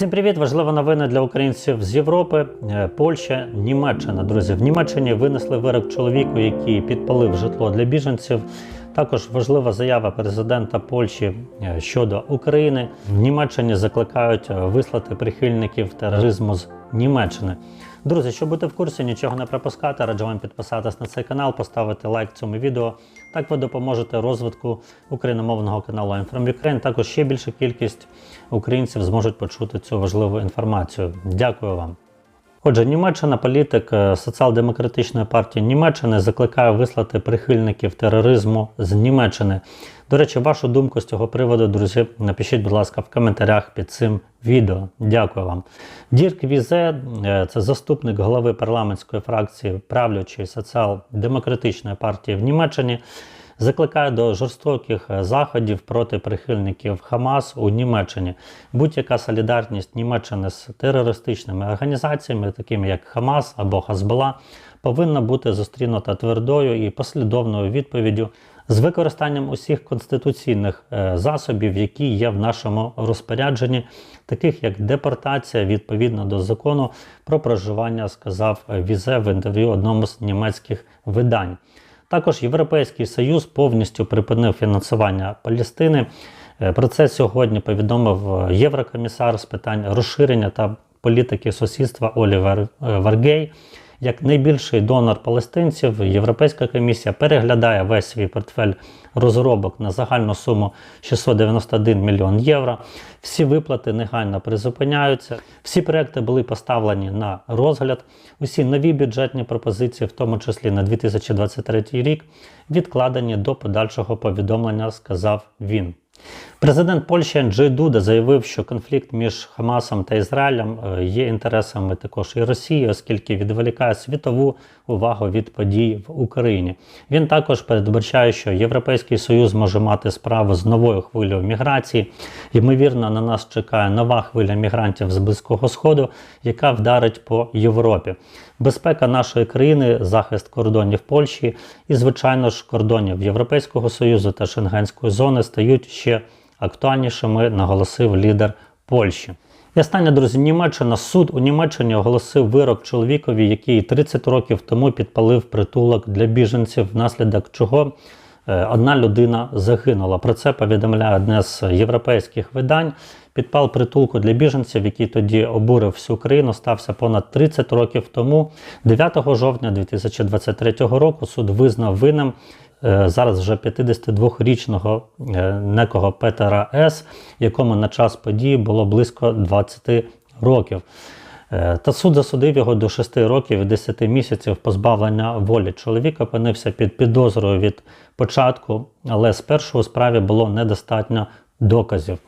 Всім привіт! Важлива новина для українців з Європи, Е, Польща, Німеччина. Друзі, в Німеччині винесли вирок чоловіку, який підпалив житло для біженців. Також важлива заява президента Польщі е, щодо України. В Німеччині закликають е, вислати прихильників тероризму з Німеччини. Друзі, щоб бути в курсі, нічого не пропускати, раджу вам підписатись на цей канал, поставити лайк цьому відео. Так ви допоможете розвитку україномовного каналу Inform Ukraine. Також ще більша кількість українців зможуть почути цю важливу інформацію. Дякую вам. Отже, Німеччина, політик е, соціал-демократичної партії Німеччини закликає вислати прихильників тероризму з Німеччини. До речі, вашу думку з цього приводу, друзі, напишіть, будь ласка, в коментарях під цим відео. Дякую вам. Дірк Візе, е, це заступник голови парламентської фракції правлячої соціал-демократичної партії в Німеччині. Закликає до жорстоких е, заходів проти прихильників Хамас у Німеччині. Будь-яка солідарність Німеччини з терористичними організаціями, такими як Хамас або Хазбала, повинна бути зустрінута твердою і послідовною відповіддю з використанням усіх конституційних е, засобів, які є в нашому розпорядженні, таких як депортація відповідно до закону про проживання, сказав Візе в інтерв'ю одному з німецьких видань. Також Європейський Союз повністю припинив фінансування Палестини. Е, Про це сьогодні повідомив е, Єврокомісар з питань розширення та політики сусідства Олівер е, Варгей. Як найбільший донор палестинців, Європейська комісія переглядає весь свій портфель розробок на загальну суму 691 мільйон євро. Всі виплати негайно призупиняються. Всі проекти були поставлені на розгляд. Усі нові бюджетні пропозиції, в тому числі на 2023 рік, відкладені до подальшого повідомлення, сказав він. Президент Польщі Анджей Дуда заявив, що конфлікт між Хамасом та Ізраїлем е, є інтересами також і Росії, оскільки відволікає світову увагу від подій в Україні. Він також передбачає, що Європейський Союз може мати справу з новою хвилею міграції. Ймовірно, на нас чекає нова хвиля мігрантів з Близького Сходу, яка вдарить по Європі. Безпека нашої країни, захист кордонів Польщі і, звичайно ж, кордонів Європейського Союзу та Шенгенської зони стають ще актуальнішими, наголосив лідер Польщі. І останнє, друзі, Німеччина. Суд у Німеччині оголосив вирок чоловікові, який 30 років тому підпалив притулок для біженців, внаслідок чого е, одна людина загинула. Про це повідомляє одне з європейських видань. Підпал притулку для біженців, який тоді обурив всю країну, стався понад 30 років тому. 9 жовтня 2023 року суд визнав винним зараз вже 52-річного е, некого Петера С., якому на час події було близько 20 років. Е, Та суд засудив його до 6 років і 10 місяців позбавлення волі. Чоловік опинився під підозрою від початку, але спершу у справі було недостатньо доказів.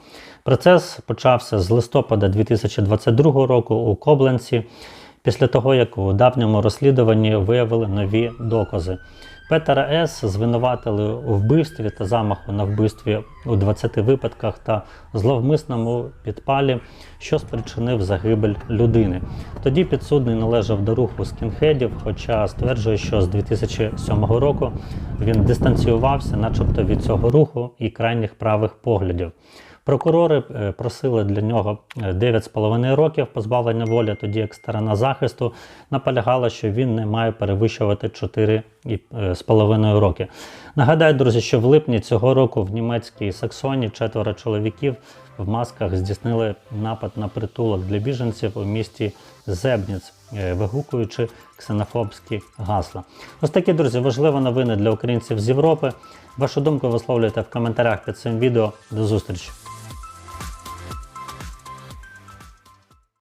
Процес почався з листопада 2022 року у Кобленці, після того, як у давньому розслідуванні виявили нові докази. Петера С. звинуватили у вбивстві та замаху на вбивстві у 20 випадках та зловмисному підпалі, що спричинив загибель людини. Тоді підсудний належав до руху скінхедів, хоча стверджує, що з 2007 року він дистанціювався, начебто від цього руху і крайніх правих поглядів. Прокурори е, просили для нього е, 9,5 років позбавлення волі, тоді як сторона захисту наполягала, що він не має перевищувати 4,5 роки. Нагадаю, друзі, що в липні цього року в німецькій Саксоні четверо чоловіків в масках здійснили напад на притулок для біженців у місті Зебніц, е, вигукуючи ксенофобські гасла. Ось такі, друзі, важливі новини для українців з Європи. Вашу думку висловлюйте в коментарях під цим відео. До зустрічі!